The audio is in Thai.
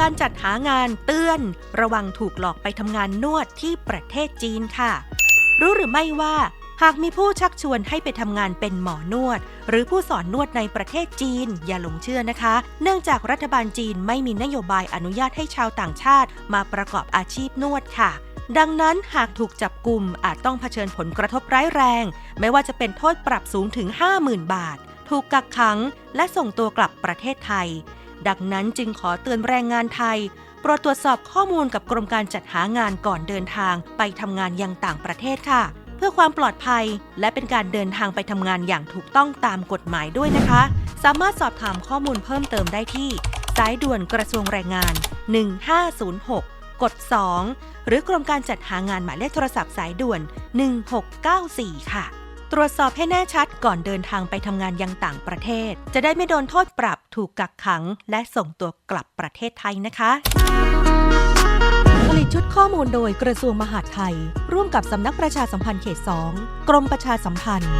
การจัดหางานเตือน ระวังถูกหลอกไปทำงานนวดที่ประเทศจีนค่ะ รู้หรือไม่ว่า หากมีผู้ชักชวนให้ไปทำงานเป็นหมอนวด หรือผู้สอนนวดในประเทศจีน อย่าหลงเชื่อนะคะ เนื่องจากรัฐบาลจีนไม่มีนโยบายอนุญาตให้ชาวต่างชาติ มาประกอบอาชีพนวดค่ะดังนั้นหากถูกจับกลุ่มอาจต้องเผชิญผลกระทบร้ายแรง ไม่ว่าจะเป็นโทษปรับสูงถึง 50,000 บาท ถูกกักขัง และส่งตัวกลับประเทศไทย ดังนั้นจึงขอเตือนแรงงานไทยโปรดตรวจสอบข้อมูลกับกรมการจัดหางานก่อนเดินทางไปทำงานยังต่างประเทศค่ะ เพื่อความปลอดภัย และเป็นการเดินทางไปทำงานอย่างถูกต้องตามกฎหมายด้วยนะคะ สามารถสอบถามข้อมูลเพิ่มเติมได้ที่ สายด่วนกระทรวงแรงงาน 1506 กด 2 หรือกรมการจัดหางานหมายเลขโทรศัพท์สายด่วน 1694 ค่ะ ตรวจสอบให้แน่ชัดก่อนเดินทางไปทำงานยังต่างประเทศ จะได้ไม่โดนโทษปรับถูกกักขัง และส่งตัวกลับประเทศไทยนะคะผลิตชุดข้อมูลโดยกระทรวงมหาดไทย ร่วมกับสำนักประชาสัมพันธ์เขต 2 กรมประชาสัมพันธ์